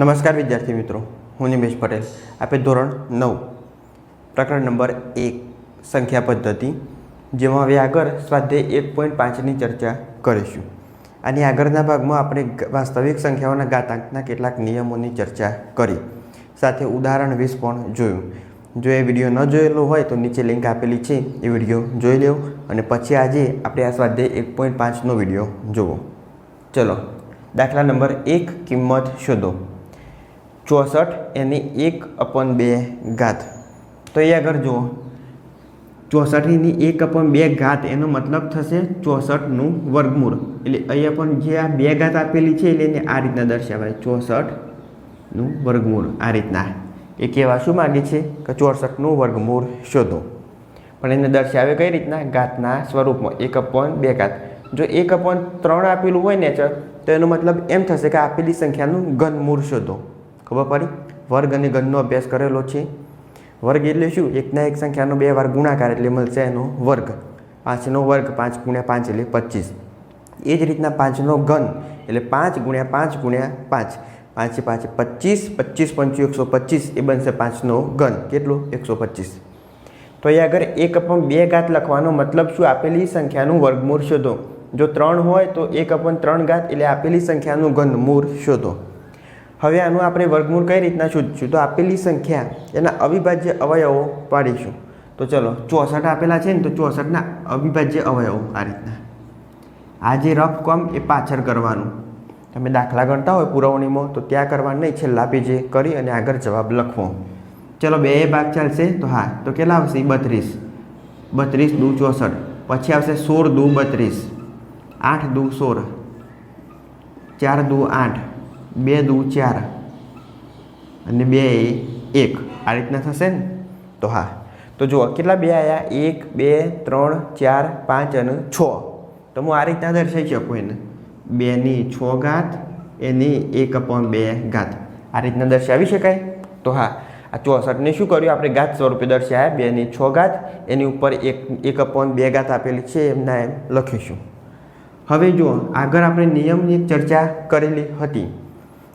નમસ્કાર વિદ્યાર્થી મિત્રો, હું નિમેશ પટેલ. આપણે ધોરણ નવ, પ્રકરણ નંબર એક, સંખ્યા પદ્ધતિ, જેમાં હવે આગળ સ્વાધ્યાય એક પોઈન્ટ પાંચની ચર્ચા કરીશું. આની આગળના ભાગમાં આપણે વાસ્તવિક સંખ્યાઓના ઘાતાંકના કેટલાક નિયમોની ચર્ચા કરી. સાથે ઉદાહરણ વીસ પણ જોયું. જો એ વીડિયો ન જોયેલો હોય તો નીચે લિંક આપેલી છે, એ વીડિયો જોઈ લેવો અને પછી આજે આપણે આ સ્વાધ્યાય એક પોઈન્ટ પાંચનો વીડિયો જોવો. ચલો, દાખલા નંબર એક, કિંમત શોધો. ચોસઠ એની એક અપન બે ઘાત. તો એ આગળ જુઓ. ચોસઠની એક અપન બે ઘાત, એનો મતલબ થશે ચોસઠનું વર્ગમૂળ. એટલે અહીંયા પણ જે આ બે ઘાત આપેલી છે એટલે એને આ રીતના દર્શાવાય. ચોસઠનું વર્ગમૂળ આ રીતના. એ કહેવા શું માગે છે? કે ચોસઠનું વર્ગમૂળ શોધો. પણ એને દર્શાવે કઈ રીતના? ઘાતના સ્વરૂપમાં. એક અપોન બે ઘાત. જો એક અપોન ત્રણ આપેલું હોય ને, તો એનો મતલબ એમ થશે કે આપેલી સંખ્યાનું ઘનમૂળ શોધો. ખબર પડી? વર્ગ અને ઘનનો અભ્યાસ કરેલો છે. વર્ગ એટલે શું? એકના એક સંખ્યાનો બે વાર ગુણાકાર એટલે મળશે એનો વર્ગ. પાંચનો વર્ગ પાંચ ગુણ્યા પાંચ એટલે પચીસ. એ જ રીતના પાંચનો ઘન એટલે પાંચ ગુણ્યા પાંચ ગુણ્યા પાંચ. પાંચે પાંચ પચીસ પચીસ પંચું એકસો પચીસ, એ બનશે પાંચનો ઘન. કેટલો? એકસો પચીસ. તો અહીંયા આગળ એક અપન બે ઘાત લખવાનો મતલબ શું? આપેલી સંખ્યાનું વર્ગમૂળ શોધો. જો ત્રણ હોય તો એક અપન ત્રણ ઘાત એટલે આપેલી સંખ્યાનું ઘનમૂળ શોધો. હવે આનું આપણે વર્ગમૂળ કઈ રીતના શોધીશું? તો આપેલી સંખ્યા એના અવિભાજ્ય અવયવો પાડીશું. તો ચલો, ચોસઠ આપેલા છે ને, તો ચોસઠના અવિભાજ્ય અવયવો આ રીતના. આ જે રફ કોમ એ પાછળ કરવાનું. તમે દાખલા ગણતા હોય પુરવણીમાં, તો ત્યાં કરવાનું નહીં. છેલ્લા પેજે કરી અને આગળ જવાબ લખવો. ચલો, બે ભાગ ચાલશે. તો હા, તો કેટલા આવશે? બત્રીસ. બત્રીસ દુ ચોસઠ. પછી આવશે સોળ દુ બત્રીસ. આઠ દુ સોળ. ચાર દુ આઠ. બે દુ ચાર. અને બે એક. આ રીતના થશે ને? તો હા. તો જુઓ, કેટલા બે આવ્યા એક, બે, ત્રણ, ચાર, પાંચ અને છ. તો હું આ રીતના દર્શાવી શકું એને. બેની છ ઘાત, એની એક અપોન બે ઘાત. આ રીતના દર્શાવી શકાય? તો હા. આ ચોસઠને શું કર્યું? આપણે ઘાત સ્વરૂપે દર્શાવ્યા બેની છ ઘાત, એની ઉપર એક એક અપોન બે ઘાત આપેલી છે એમના એમ લખીશું. હવે જુઓ, આગળ આપણે નિયમની ચર્ચા કરેલી હતી.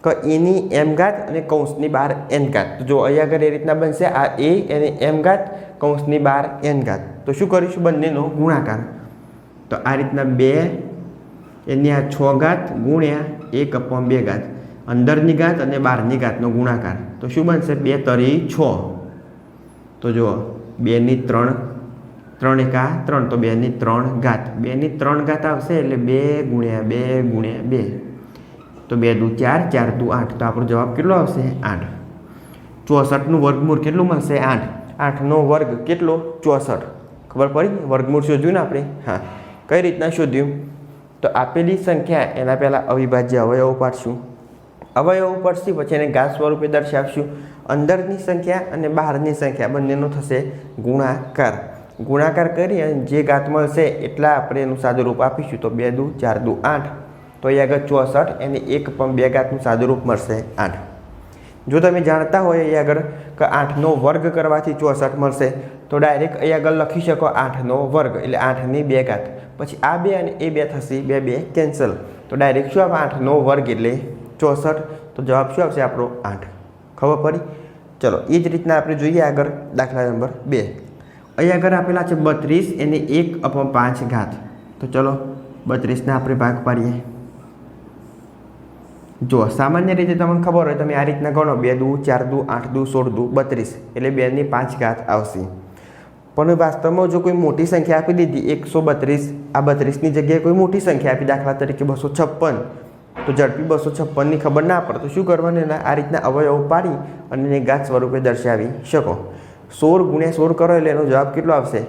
કે એની એમ ઘાત અને કૌંસની બાર એન ઘાત. તો જો અહીંયા આગળ એ રીતના બનશે, આ એ એની એમ ઘાત, કૌંસની બાર એન ઘાત. તો શું કરીશું બંનેનો ગુણાકાર? તો આ રીતના બે, એની આ છ ઘાત ગુણ્યા એક અપોન બે ઘાત. અંદરની ઘાત અને બહારની ઘાતનો ગુણાકાર. તો શું બનશે? બે તરી છ. તો જુઓ, બેની ત્રણ ત્રણ એકા ત્રણ. તો બેની ત્રણ ઘાત. બેની ત્રણ ઘાત આવશે એટલે બે ગુણ્યા બે ગુણ્યા બે. તો બે દુ ચાર ચાર દુ આઠ. તો આપણો જવાબ કેટલો આવશે? આઠ. ચોસઠનું વર્ગમૂળ કેટલું મળશે? આઠ. આઠનો વર્ગ કેટલો? ચોસઠ. ખબર પડી? વર્ગમૂળ શોધ્યું ને આપણે? હા. કઈ રીતના શોધ્યું? તો આપેલી સંખ્યા એના પહેલાં અવિભાજ્ય અવયવો પાડશું. અવયવો પડશે, પછી એને ઘાત સ્વરૂપે દર્શાવશું. અંદરની સંખ્યા અને બહારની સંખ્યા બંનેનો થશે ગુણાકાર. ગુણાકાર કરી અને જે ઘાત મળશે એટલા આપણે એનું સાદું રૂપ આપીશું. તો બે દુ, ચાર દુ, આઠ. તો અહીં આગળ ચોસઠ એને એક પણ બે ઘાતનું સાદુરૂપ મળશે આઠ. જો તમે જાણતા હોય અહીં આગળ કે આઠનો વર્ગ કરવાથી ચોસઠ મળશે, તો ડાયરેક્ટ અહીં આગળ લખી શકો આઠનો વર્ગ, એટલે આઠની બે ઘાત. પછી આ બે અને એ બે થશે, બે બે કેન્સલ. તો ડાયરેક્ટ શું આવે? આઠનો વર્ગ એટલે ચોસઠ. તો જવાબ શું આવશે? આપણો આઠ. ખબર પડી? ચલો, એ જ રીતના આપણે જોઈએ આગળ દાખલા નંબર બે. અહીં આગળ આપેલા છે બત્રીસ, એને એક અપમ પાંચ ઘાત. તો ચલો, બત્રીસને આપણે ભાગ પાડીએ. જો સામાન્ય રીતે તમને ખબર હોય, તમે આ રીતના ગણો. બે દુ, ચાર દુ, આઠ દુ, સોળ દુ, બત્રીસ. એટલે બેની પાંચ ઘાત આવશે. પણ વાસ્તવમાં જો કોઈ મોટી સંખ્યા આપી દીધી, એકસો બત્રીસ, આ બત્રીસની જગ્યાએ કોઈ મોટી સંખ્યા આપી, દાખલા તરીકે બસો છપ્પન, તો ઝડપી બસો છપ્પનની ખબર ના પડે, તો શું કરવાનું? આ રીતના અવયવો પાડી અને એને ઘાત સ્વરૂપે દર્શાવી શકો. સોળ ગુણ્યા સોળ કરો એટલે એનો જવાબ કેટલો આવશે?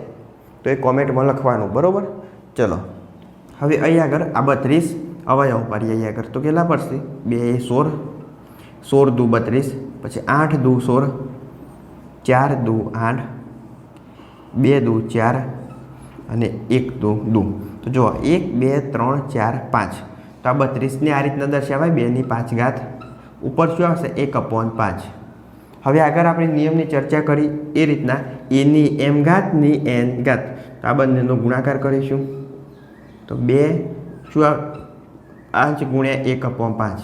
તો એ કોમેન્ટમાં લખવાનું, બરાબર? ચલો. હવે અહીં આગળ આ બત્રીસ અવયવ પર્યાય કર તો કેટલા પડશે? બે, સોળ. સોળ દુ બત્રીસ, પછી આઠ દુ સોળ, ચાર દુ આઠ, બે દુ ચાર અને એક દુ દુ. તો જુઓ, એક, બે, ત્રણ, ચાર, પાંચ. તો આ બત્રીસને આ રીતના દર્શાવાય, બેની પાંચ ઘાત. ઉપર શું આવશે? એક અપોન પાંચ. હવે આગળ આપણે નિયમની ચર્ચા કરી, એ રીતના એની એમ ઘાતની એન ઘાત. આ બંનેનો ગુણાકાર કરીશું. તો બે, શું આ પાંચ ગુણ્યા એક અપોન પાંચ.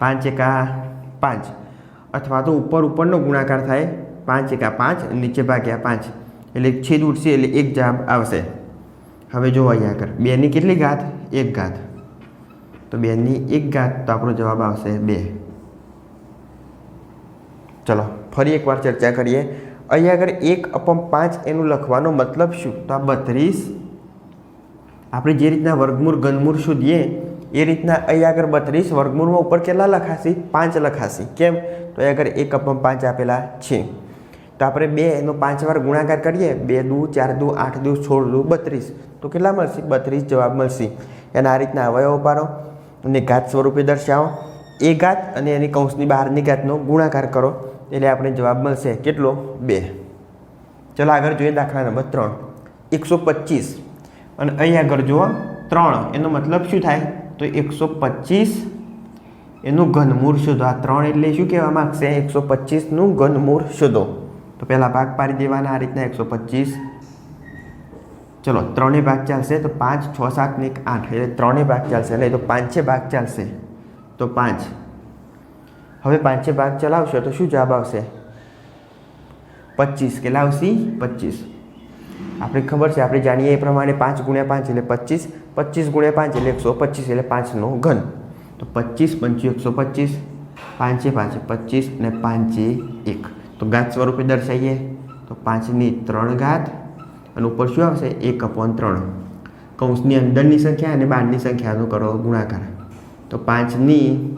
પાંચ એકા પાંચ. અથવા તો ઉપર ઉપરનો ગુણાકાર થાય પાંચ એકા પાંચ નીચે ભાગ્યા પાંચ. એટલે છેદ ઉઠશે એટલે એક જવાબ આવશે. હવે જો અહીંયા આગળ. બેની કેટલી ઘાત? એક ઘાત. તો બેની એક ઘાત તો આપણો જવાબ આવશે બે. ચલો, ફરી એકવાર ચર્ચા કરીએ. અહીંયા આગળ એક અપમ પાંચ એનું લખવાનો મતલબ શું? તો આ બત્રીસ. આપણે જે રીતના વર્ગમૂળ, ઘનમૂળ શોધીએ એ રીતના અહીંયા આગળ બત્રીસ વર્ગમૂળમાં ઉપર કેટલા લખાશી? પાંચ લખાશી. કેમ? તો અહીં આગળ એક અપમ પાંચ આપેલા છે. તો આપણે બે એનો પાંચ વાર ગુણાકાર કરીએ. બે દુ, ચાર દુ, આઠ દુ, સોળ દુ, બત્રીસ. તો કેટલા મળશે? બત્રીસ જવાબ મળશે. એના આ રીતના અવયવો પાડો અને ઘાત સ્વરૂપે દર્શાવો. એ ઘાત અને એની કૌંસની બહારની ઘાતનો ગુણાકાર કરો. એટલે આપણે જવાબ મળશે કેટલો? બે. ચલો આગળ જોઈએ દાખલા નંબર ત્રણ. એકસો પચીસ. અને અહીં આગળ જુઓ. ત્રણ. એનો મતલબ શું થાય? તો એકસો પચીસ એનું ઘનમૂળ શોધો. આ ત્રણ એટલે શું કહેવા માગશે? એકસો પચીસનું ઘનમૂળ શોધો. તો પહેલાં ભાગ પાડી દેવાના આ રીતના એકસો પચીસ. ચલો, ત્રણેય ભાગ ચાલશે તો પાંચ, છ, સાત ને એક, આઠ. એટલે ત્રણેય ભાગ ચાલશે. નહીં તો પાંચે ભાગ ચાલશે. તો પાંચ. હવે પાંચે ભાગ ચલાવશો તો શું જવાબ આવશે? પચીસ. કેટલા આવશે? પચીસ. આપણે ખબર છે, આપણે જાણીએ એ પ્રમાણે પાંચ ગુણ્યા પાંચ એટલે પચીસ પચીસ ગુણ્યા પાંચ એટલે એકસો પચીસ એટલે પાંચનો ઘન. તો પચીસ પંચી એકસો પચીસ, પાંચે પાંચે પચીસ અને પાંચે એક. તો ઘાત સ્વરૂપે દર્શાવીએ. તો પાંચની ત્રણ ઘાત અને ઉપર શું આવશે? એક અપોન ત્રણ. કૌંસની અંદરની સંખ્યા અને બહારની સંખ્યાનો કરો ગુણાકાર. તો પાંચની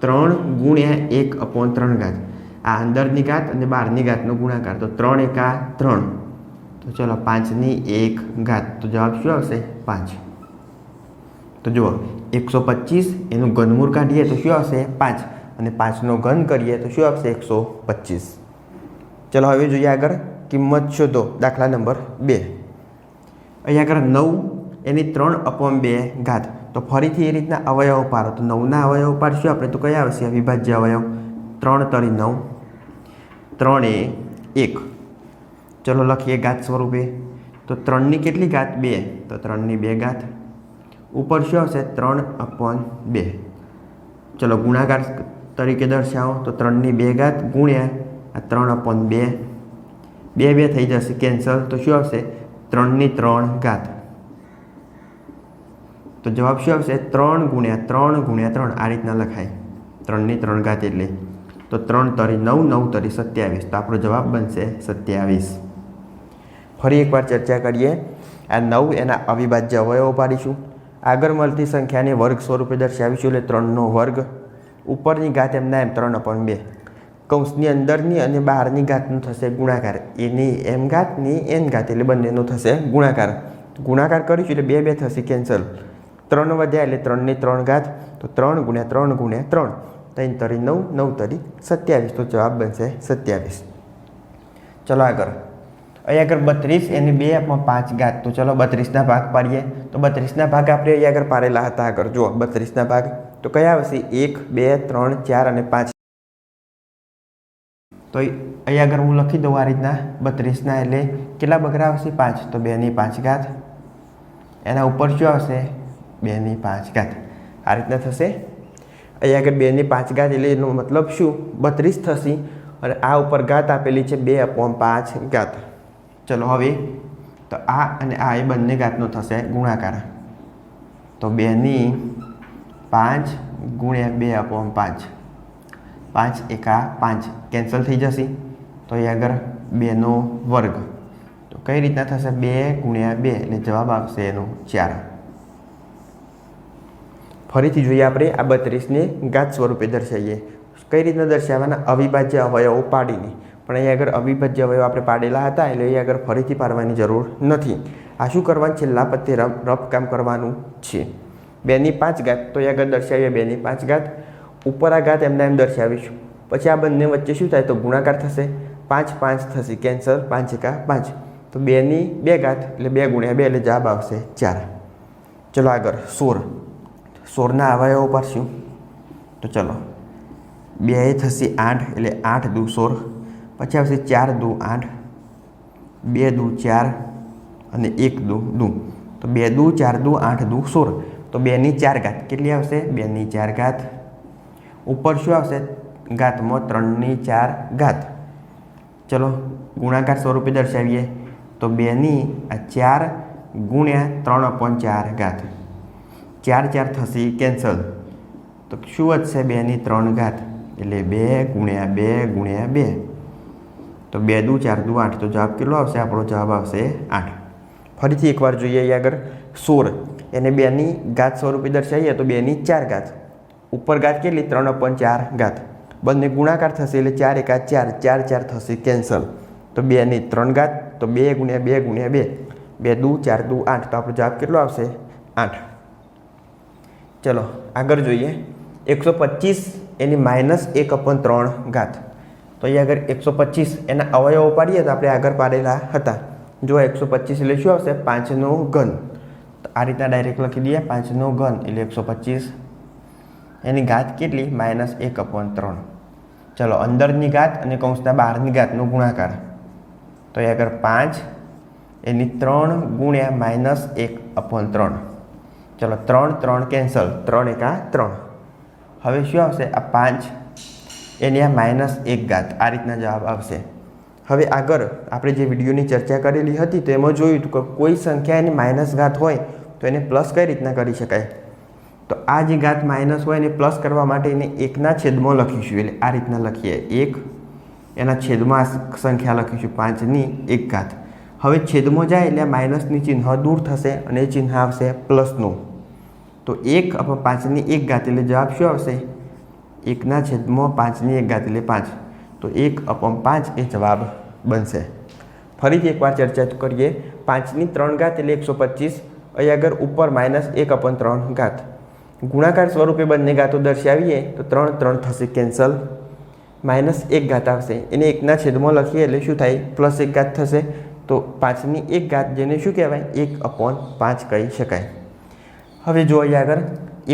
ત્રણ ગુણ્યા એક અપોન ત્રણ ઘાત. આ અંદરની ઘાત અને બહારની ઘાતનો ગુણાકાર. તો ત્રણ એકા ત્રણ. તો ચલો પાંચની એક ઘાત. તો જવાબ શું આવશે? પાંચ. તો જુઓ, એકસો પચીસ એનું ઘનમૂળ કાઢીએ તો શું આવશે? પાંચ. અને પાંચનો ઘન કરીએ તો શું આવશે? એકસો પચીસ. ચલો હવે જોઈએ આગળ, કિંમત શોધો, દાખલા નંબર બે. અહીં આગળ નવ, એની ત્રણ અપમ બે ઘાત. તો ફરીથી એ રીતના અવયવો પાડો તો નવના અવયવો પાડશું આપણે? તો કયા આવશે? અવિભાજ્ય અવયવ. ત્રણ તરી નવ. ત્રણે એક. ચલો લખીએ ઘાત સ્વરૂપે. તો ત્રણની કેટલી ઘાત બે. તો ત્રણની બે ઘાત ઉપર શું આવશે? ત્રણ અપોન બે. ચલો ગુણાકાર તરીકે દર્શાવો. તો ત્રણની બે ઘાત ગુણ્યા આ ત્રણ અપોન બે. બે બે થઈ જશે, કેન્સલ. તો શું આવશે? ત્રણની ત્રણ ઘાત તો જવાબ શું આવશે? ત્રણ ગુણ્યા ત્રણ ગુણ્યા ત્રણ. આ રીતના લખાય. ત્રણની ત્રણ ઘાત એટલે. તો ત્રણ તરી નવ નવ તરી સત્યાવીસ. તો આપણો જવાબ બનશે સત્યાવીસ. ફરી એકવાર ચર્ચા કરીએ. આ નવ એના અવિભાજ્ય અવયવો પાડીશું આગળ મળતી સંખ્યાને વર્ગ સ્વરૂપે દર્શાવીશું એટલે ત્રણનો વર્ગ. ઉપરની ઘાત એમના એમ ત્રણ અપણ બે. કૌંસની અંદરની અને બહારની ઘાતનું થશે ગુણાકાર. એની એમ ઘાતની એન ઘાત એટલે બંનેનો થશે ગુણાકાર. ગુણાકાર કરીશું એટલે બે બે થશે કેન્સલ ત્રણ વધ્યા એટલે ત્રણની ત્રણ ઘાત. તો ત્રણ ગુણ્યા ત્રણ ગુણ્યા ત્રણ. ત્રણ તરી નવ નવ તરી સત્યાવીસ. તો જવાબ બનશે સત્યાવીસ. ચલો આગળ. અહીં આગળ બત્રીસ, એની બે આપમાં પાંચ ઘાત. તો ચલો બત્રીસના ભાગ પાડીએ. તો બત્રીસના ભાગ આપણે અહીંયા આગળ પાડેલા હતા આગળ. જુઓ, બત્રીસના ભાગ. તો કયા આવશે? એક, બે, ત્રણ, ચાર અને પાંચ. તો અહીંયા આગળ હું લખી દઉં આ રીતના. બત્રીસના એટલે કેટલા બગરા આવશે? પાંચ. તો બેની પાંચ ઘાત. એના ઉપર શું આવશે? બેની પાંચ ઘાત. આ રીતના થશે. અહીંયા આગળ બેની પાંચ ઘાત એટલે એનો મતલબ શું? બત્રીસ થશે. અને આ ઉપર ઘાત આપેલી છે બે અપોન પાંચ ઘાત. ચલો હવે તો આ અને આ એ બંને ઘાતનો થશે ગુણાકાર. તો બેની પાંચ ગુણ્યા બે અપોન પાંચ. પાંચ એકા પાંચ. કેન્સલ થઈ જશે. તો એ આગળ બેનો વર્ગ. તો કઈ રીતના થશે? બે ગુણ્યા બે. એટલે જવાબ આવશે એનો ચાર. ફરીથી જોઈએ આપણે આ બત્રીસને ઘાત સ્વરૂપે દર્શાવીએ. કઈ રીતના દર્શાવવાના? અવિભાજ્ય અવયવો પાડીને. પણ અહીં આગળ અવિભાજ્ય અવયવ આપણે પાડેલા હતા, એટલે અહીં આગળ ફરીથી પાડવાની જરૂર નથી. આ શું કરવાનું છેલ્લા પત્તે રફ કામ કરવાનું છે. બેની પાંચ ઘાત, તો અહીં આગળ દર્શાવીએ બેની પાંચ ઘાત. ઉપર આ ઘાત એમના એમ દર્શાવીશું. પછી આ બંને વચ્ચે શું થાય? તો ગુણાકાર થશે. પાંચ પાંચ થશે. કેન્સર પાંચ એકા પાંચ. તો બેની બે ઘાત, એટલે બે ગુણ્યા બે, એટલે જવાબ આવશે ચાર. ચલો આગળ સોર સોરના અવયવો પાડશું તો ચલો. બે થશે આઠ, એટલે આઠ દુ સોળ. પછી આવશે ચાર દુ આઠ, બે દુ ચાર અને એક દુ દુ. તો બે દુ, ચાર દુ, આઠ દુ, સોળ. તો બેની ચાર ઘાત કેટલી આવશે? બેની ચાર ઘાત. ઉપર શું આવશે? ઘાતમાં ત્રણની ચાર ઘાત. ચલો, ગુણાકાર સ્વરૂપે દર્શાવીએ. તો બેની આ ચાર ગુણ્યા ત્રણ અપોન ચાર ઘાત. ચાર ચાર થશે કેન્સલ તો શું વધશે? બેની ત્રણ ઘાત. એટલે બે ગુણ્યા બે ગુણ્યા બે. તો બે દુ, ચાર દુ, આઠ. તો જવાબ કેટલો આવશે? આપણો જવાબ આવશે આઠ. ફરીથી એકવાર જોઈએ અહીં આગળ. સોળ. એને બેની ઘાત સ્વરૂપે દર્શાવીએ તો બેની ચાર ઘાત. ઉપર ઘાત કેટલી? ત્રણ અપન ચાર ઘાત. બંને ગુણાકાર થશે એટલે ચાર એકા ચાર. ચાર ચાર થશે કેન્સલ. તો બેની ત્રણ ઘાત. તો બે ગુણ્યા બે ગુણ્યા બે. બે દુ, ચાર દુ, આઠ. તો આપણો જવાબ કેટલો આવશે? આઠ. ચલો, આગળ જોઈએ. એકસો પચીસ એની માઇનસ એક અપન ત્રણ ઘાત. તો અહીંયા આગળ એકસો પચીસ એના અવયવો પાડીએ તો આપણે આગળ પાડેલા હતા. જો એકસો પચીસ એટલે શું આવશે, પાંચનો ઘન. આ રીતના ડાયરેક્ટ લખી દઈએ, પાંચનો ઘન એટલે એકસો પચીસ. એની ઘાત કેટલી? માઇનસ એક અપોન ત્રણ. ચલો, અંદરની ઘાત અને કૌંસના બહારની ઘાતનો ગુણાકાર. તો એ આગળ પાંચ, એની ત્રણ ગુણ્યા માઇનસ એક અપોન ત્રણ. ચલો, ત્રણ ત્રણ કેન્સલ. ત્રણ એકા ત્રણ. હવે શું આવશે? આ પાંચ એની આ માઇનસ એક ઘાત. આ રીતના જવાબ આવશે. હવે આગળ આપણે જે વિડીયોની ચર્ચા કરેલી હતી તો એમાં જોયું કે કોઈ સંખ્યા એની માઇનસ ઘાત હોય તો એને પ્લસ કઈ રીતના કરી શકાય? તો આ જે ઘાત માઇનસ હોય એને પ્લસ કરવા માટે એને એકના છેદમાં લખીશું. એટલે આ રીતના લખીએ. એક, એના છેદમાં સંખ્યા લખીશું. પાંચની એક ઘાત. હવે છેદમાં જાય એટલે માઇનસની ચિહ્ન દૂર થશે અને એ ચિહ્ન આવશે પ્લસનું. તો એક અથવા પાંચની એક ઘાત. એટલે જવાબ શું આવશે? એકના છેદમાં પાંચની એક ઘાત એટલે પાંચ. તો એક અપમ પાંચ એ જવાબ બનશે. ફરીથી એકવાર ચર્ચા કરીએ. પાંચની ત્રણ ઘાત એટલે એકસો પચીસ. અહીં આગળ ઉપર માઇનસ એક અપન ત્રણ ઘાત. ગુણાકાર સ્વરૂપે બંને ઘાતો દર્શાવીએ તો ત્રણ ત્રણ થશે કેન્સલ. માઇનસ એક ઘાત આવશે. એને એકના છેદમાં લખીએ એટલે શું થાય? પ્લસ એક ઘાત થશે. તો પાંચની એક ઘાત જેને શું કહેવાય? એક અપોન પાંચ કહી શકાય. હવે જો અહીં આગળ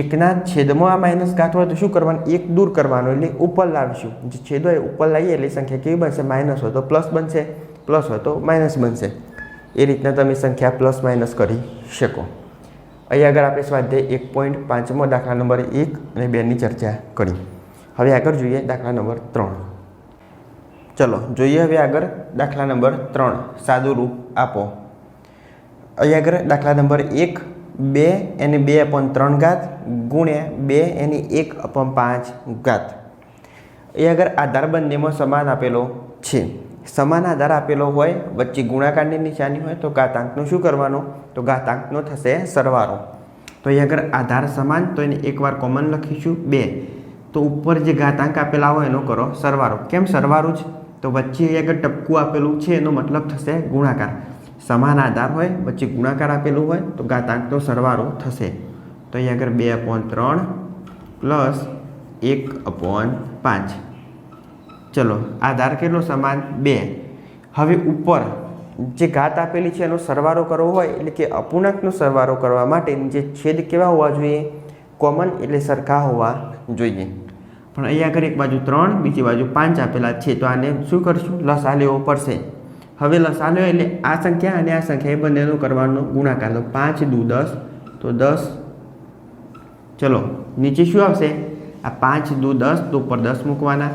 એકના છેદમાં આ માઇનસ ગાંઠ હોય તો શું કરવાનું? એક દૂર કરવાનો એટલે ઉપર લાવીશું. જે છેદ હોય ઉપર લાવીએ એટલે સંખ્યા કેવી બનશે? માઇનસ હોય તો પ્લસ બનશે પ્લસ હોય તો માઇનસ બનશે. એ રીતના તમે સંખ્યા પ્લસ માઇનસ કરી શકો. અહીં આગળ આપણે સ્વાધ્યાય એક પોઈન્ટ પાંચમો દાખલા નંબર એક અને બેની ચર્ચા કરી. હવે આગળ જોઈએ દાખલા નંબર ત્રણ. ચલો, જોઈએ હવે આગળ દાખલા નંબર ત્રણ. સાદું રૂપ આપો. અહીં આગળ દાખલા નંબર એક બે એની બે અપન ત્રણ ઘાત ગુણ્યા બે એની એક અપન પાંચ ઘાત. એ આગળ આધાર બંનેમાં સમાન આપેલો છે. સમાન આધાર આપેલો હોય, વચ્ચે ગુણાકારની નિશાની હોય, તો ઘાતાંકનું શું કરવાનું? તો ઘાતાંકનો થશે સરવારો તો એ આગળ આધાર સમાન, તો એને એકવાર કોમન લખીશું, બે. તો ઉપર જે ઘાતાંક આપેલા હોય, એનો કરો સરવારો કેમ સરવારો જ તો વચ્ચે આગળ ટપકું આપેલું છે, એનો મતલબ થશે ગુણાકાર. સમાન આધાર હોય, વચ્ચે ગુણાકાર આપેલું હોય, તો ઘાતાંકનો સરવાળો થશે. તો અહીં આગળ બે અપોન ત્રણ પ્લસ એક અપોન પાંચ. ચલો, આધાર કેટલો સમાન? બે. હવે ઉપર જે ઘાત આપેલી છે, એનો સરવાળો કરવો હોય, એટલે કે અપૂર્ણાંકનો સરવાળો કરવા માટે જે છેદ કેવા હોવા જોઈએ? કોમન એટલે સરખા હોવા જોઈએ. પણ અહીંયા આગળ એક બાજુ ત્રણ, બીજી બાજુ પાંચ આપેલા છે, તો આને શું કરશું? લસા લેવો પડશે. હવે લસાનો એટલે આ સંખ્યા અને આ સંખ્યા એ બંનેનો કરવાનો ગુણાકાર. તો પાંચ દુ દસ, તો દસ, ચલો, નીચે શું આવશે? આ પાંચ દુ દસ, તો ઉપર દસ મૂકવાના.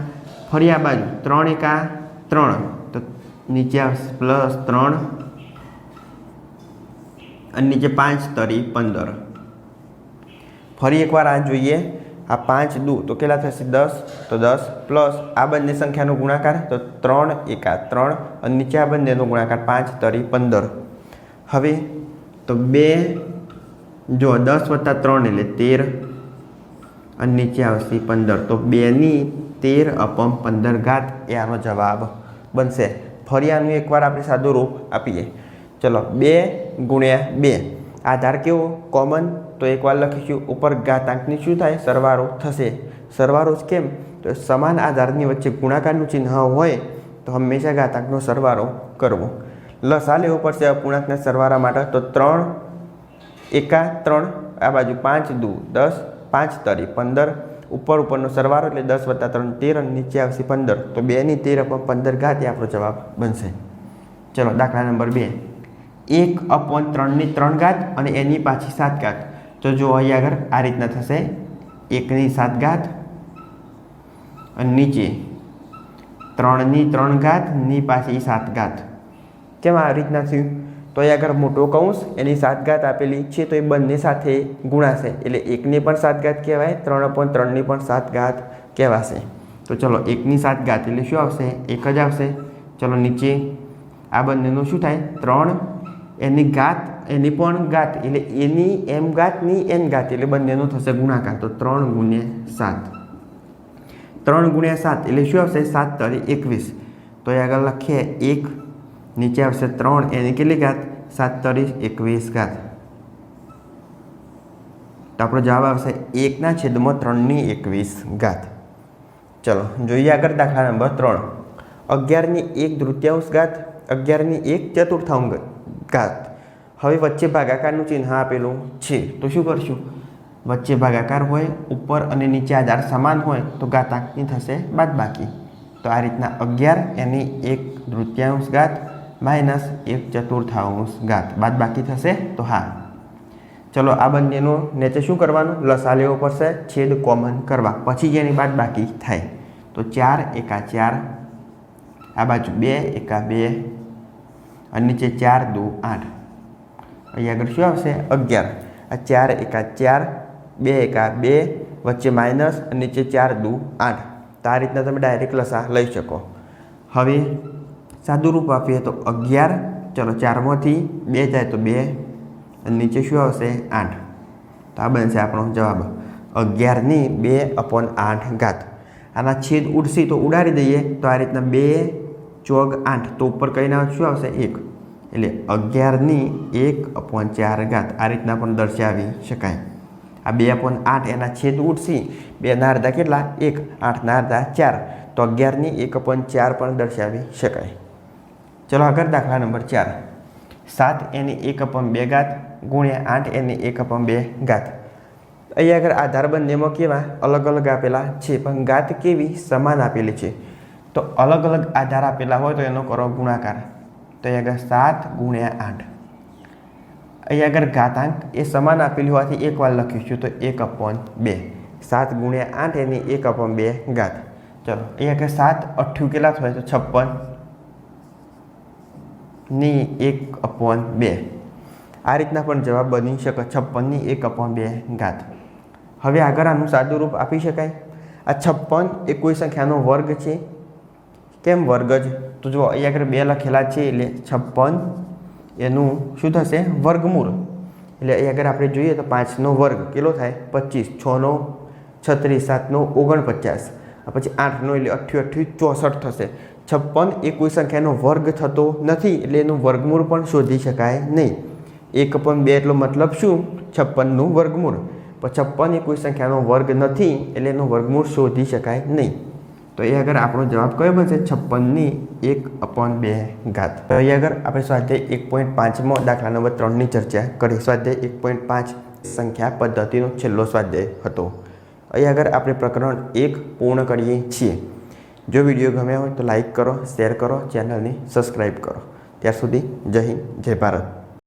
ફરી આ બાજુ, ત્રણ એકા ત્રણ. તો નીચે આવશે પ્લસ ત્રણ. અને નીચે પાંચ, તરી પંદર. ફરી એકવાર આ જોઈએ. આ પાંચ દુ, તો કેટલા થશે? દસ, તો દસ પ્લસ આ બંને સંખ્યાનો ગુણાકાર, તો ત્રણ એકા, ત્રણ, અને નીચે આ બંનેનો ગુણાકાર પાંચ, તરી પંદર. હવે, તો બે, જો દસ વત્તા ત્રણ એટલે તેર, અને નીચે આવશે પંદર. તો બેની તેર અપમ પંદર ઘાત, એ આનો જવાબ બનશે. ફરી આનું એકવાર આપણે સાદું રૂપ આપીએ. ચલો, બે ગુણ્યા બે. આધાર કેવો? કોમન તો એકવાર લખીશું, ઉપર ઘાતાંકની શું થાય? સરવારો થશે. સરવારો જ કેમ? તો સમાન આધારની વચ્ચે ગુણાકારનું ચિહ્ન હોય, તો હંમેશા ઘાતાંકનો સરવારો કરવો. લસા લેવો પડશે અપૂર્ણાંકના સરવારા માટે. તો ત્રણ એકા ત્રણ, આ બાજુ પાંચ, દુ, દસ, પાંચ, તરી, પંદર. ઉપર ઉપરનો સરવારો એટલે દસ વત્તા ત્રણ, તેર અને નીચે આવશે પંદર. તો બેની તેર અપન પંદર ઘાત એ આપણો જવાબ બનશે. ચલો, દાખલા નંબર બે. એક અપોન ત્રણની ત્રણ ઘાત અને એની પાછી સાત ઘાત. તો જો અહીં આગળ આ રીતના થશે. એકની સાત ઘાત અને નીચે ત્રણની ત્રણ ઘાત, ની પાછી સાત ઘાત. કેમ આ રીતના થયું? તો અહીં આગળ મોટો કૌંસ, એની સાત ઘાત આપેલી છે, તો એ બંને સાથે ગુણાશે. એટલે એકની પણ સાત ઘાત કહેવાય, ત્રણ પણ ત્રણની પણ સાત ઘાત કહેવાશે. તો ચલો, એકની સાત ઘાત એટલે શું આવશે? એક જ આવશે. ચલો, નીચે આ બંનેનું શું થાય? ત્રણ. એની ઘાત એની પણ ઘાત એટલે એની એમ ઘાતની એન ઘાત એટલે બંનેનો થશે ગુણાકાર. તો ત્રણ ગુણ્યા સાત. ત્રણ ગુણ્યા સાત એટલે શું આવશે? સાત તરી એકવીસ. તો એ આગળ લખીએ એક, નીચે આવશે ત્રણ, એની કેટલી ઘાત? સાત તરી એકવીસ ઘાત. તો આપણો જવાબ આવશે એકના છેદમાં ત્રણની એકવીસ ઘાત. ચલો, જોઈએ આગળ દાખલા નંબર ત્રણ. અગિયારની એક તૃતીયાંશ ઘાત અગિયારની એક ચતુર્થાંશ ઘાત. હવે વચ્ચે ભાગાકારનું ચિહ્ન આપેલું છે. તો શું કરશું? વચ્ચે ભાગાકાર હોય, ઉપર અને નીચે આધાર સમાન હોય, તો ઘાતાંકની થશે બાદબાકી. તો આ રીતના અગિયાર એની એક તૃતીયાંશ ઘાત માઇનસ એક ચતુર્થાંશ ઘાત. બાદબાકી થશે તો હા. ચલો આ બંનેનું નીચે શું કરવાનું? લસા લેવો પડશે, છેદ કોમન કરવા. પછી જેની બાદબાકી થાય. તો ચાર એકા ચાર, આ બાજુ બે એકા બે, અને નીચે ચાર દુ આઠ. અહીં આગળ શું આવશે? અગિયાર. આ ચાર એકા ચાર, બે એકા બે, વચ્ચે માઇનસ અને નીચે ચાર દુ આઠ. તો આ રીતના તમે ડાયરેક્ટ લસા લઈ શકો. હવે સાદું રૂપ આપીએ તો અગિયાર. ચલો ચારમાંથી બે જાય તો બે. અને નીચે શું આવશે? આઠ. તો આ બનશે આપણો જવાબ. અગિયારની બે અપોન આઠ ઘાત. આના છેદ ઉડશે તો ઉડાડી દઈએ. તો આ રીતના બે ચોગ આઠ. તો ઉપર કહીને શું આવશે? એક. એટલે અગિયારની એક અપોન ચાર ઘાત આ રીતના પણ દર્શાવી શકાય. આ બે અપોન આઠ એના છેદ ઉડશી. બેના અડધા કેટલા? એક. આઠના અડધા ચાર. તો અગિયારની એક અપોન ચાર પણ દર્શાવી શકાય. ચલો આગળ દાખલા નંબર ચાર. સાત એની એક અપમ બે ઘાત ગુણ્યા આઠ એની એક અપમ બે ઘાત. અહીં આગળ આધાર બંનેમાં કેવા? અલગ અલગ આપેલા છે, પણ ઘાત કેવી? સમાન આપેલી છે. તો અલગ અલગ આધાર આપેલા હોય તો એનો કરો ગુણાકાર. તો અહીં આગળ સાત ગુણ્યા આઠ. અહીં આગળ ઘાતાંક એ સમાન આપેલી હોવાથી એકવાર લખીશું તો એક અપોન બે. સાત ગુણ્યા આઠ એની એક અપોન બે ઘાત. ચલો, અહીં આગળ સાત અઠ્ઠું કેટલા થાય તો છપ્પન? ની એક અપોન બે. આ રીતના પણ જવાબ બની શકે છપ્પનની એક અપોન બે ઘાત. હવે આગળ આનું સાદું રૂપ આપી શકાય. આ છપ્પન એ કોઈ સંખ્યાનો વર્ગ છે? કેમ વર્ગ જ? તો જો અહીં આગળ બે લખેલા છે એટલે છપ્પન એનું શું થશે? વર્ગમૂળ. એટલે અહીંયા આગળ આપણે જોઈએ તો પાંચનો વર્ગ કેટલો થાય? પચીસ. છનો છત્રીસ, સાતનો ઓગણપચાસ. પછી આઠનો એટલે અઠ્યું અઠ્યું ચોસઠ થશે. છપ્પન એ કોઈ સંખ્યાનો વર્ગ થતો નથી એટલે એનું વર્ગમૂળ પણ શોધી શકાય નહીં. એક પણ બે એટલો મતલબ શું? છપ્પનનું વર્ગમૂળ. પણ છપ્પન એ કોઈ સંખ્યાનો વર્ગ નથી એટલે એનું વર્ગમૂળ શોધી શકાય નહીં. તો એ આગળ આપણો જવાબ કયો બનશે છપ્પનની એક અપોન બે ઘાત. તો એ આગળ આપણે સ્વાધ્યાય એક પોઈન્ટ પાંચમાં દાખલા નંબર ત્રણની ચર્ચા કરી. સ્વાધ્યાય એક પોઈન્ટ પાંચ સંખ્યા પદ્ધતિનો છેલ્લો સ્વાધ્યાય હતો. અહીં આગળ આપણે પ્રકરણ એક પૂર્ણ કરીએ છીએ. જો વીડિયો ગમ્યા હોય તો લાઈક કરો, શેર કરો, ચેનલને સબસ્ક્રાઈબ કરો. ત્યાં સુધી જય હિન્દ, જય ભારત.